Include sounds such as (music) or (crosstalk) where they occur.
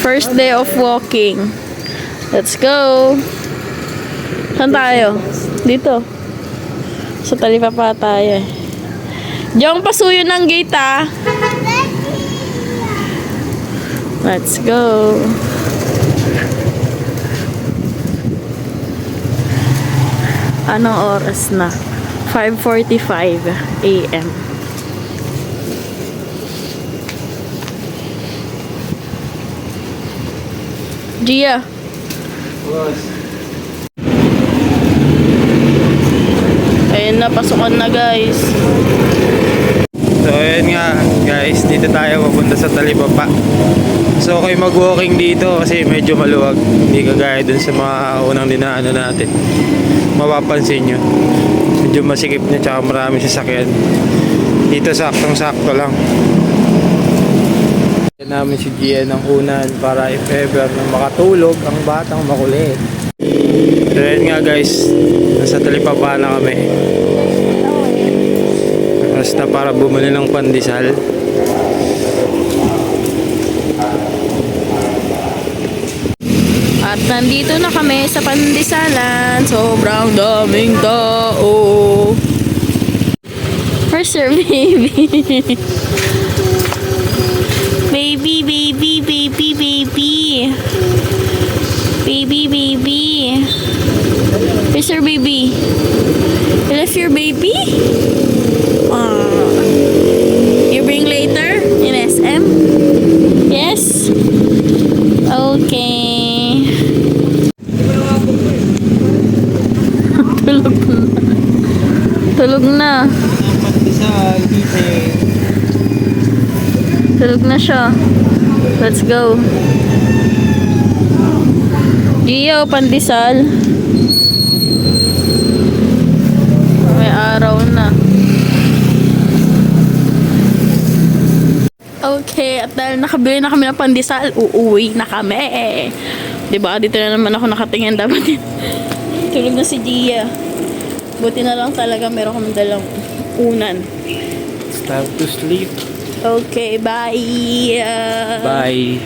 First day of walking. Let's go. Saan tayo? Dito. Sa talipapa tayo eh. Diyan pasuyo ng gate ah. Let's go. Anong oras na? 5.45 a.m. Gia. Ayun na, pasukan na guys. So ayun nga guys, dito tayo papunta sa Talibaba. So okay mag-walking dito kasi medyo maluwag. Hindi kagaya dun sa mga unang dinaanan natin. Mapapansin nyo. Medyo masikip na tsaka marami sasakyan. Dito saktong sakto lang. Yan namin si Gia ng unan para if ever na makatulog ang batang makulit. So ayun nga guys, nasa Talibaba na kami. Basta para bumili ng pandesal. At nandito na kami sa Pandisalan. Sobrang daming tao. Where's your baby? (laughs) baby, baby, baby, baby. Baby, baby. Where's your baby? You left your baby? Ah. You bring later in SM? Yes? Okay. (laughs) Tulog na. Tulog na. Pandesal, Tulog na siya. Let's go. Gio, pandesal. May araw na. Okay, at dahil nakabili na kami ng pandesal, uuwi na kami. 'Di ba? Dito na naman ako nakatingin dapat. din. (laughs) Tulog na si Gia. Buti na lang talaga meron kami dalang unan. It's time to sleep. Okay, bye. Bye.